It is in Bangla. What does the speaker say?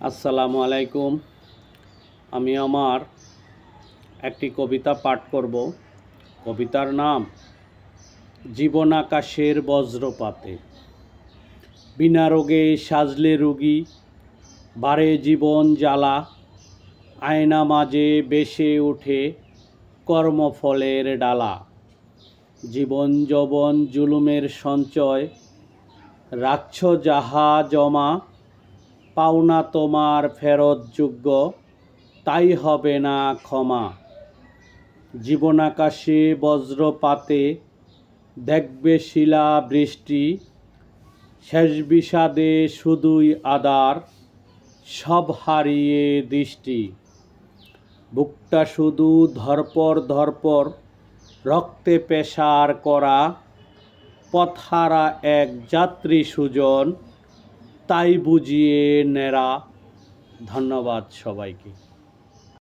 আসসালামু আলাইকুম। আমি আমার একটি কবিতা পাঠ করব। কবিতার নাম, জীবন আকাশের বজ্রপাতে। বিনা রোগে সাজলে রুগী, বারে জীবন জ্বালা, আয়না মাঝে বেসে ওঠে কর্মফলের ডালা। জীবন যবন জুলুমের সঞ্চয় রাখছ যাহা জমা পাওনা তোমার ফেরত যোগ্য, তাই হবে না ক্ষমা। জীবনাকাশে বজ্রপাতে দেখবে শিলা বৃষ্টি, শেষ বিষাদে শুধুই আদার সব হারিয়ে দৃষ্টি। বুকটা শুধু ধরপর ধরপর, রক্তে পেশার করা পথহারা এক যাত্রী সুজন তাই বুঝিয়ে নেরা ধন্যবাদ সবাইকে।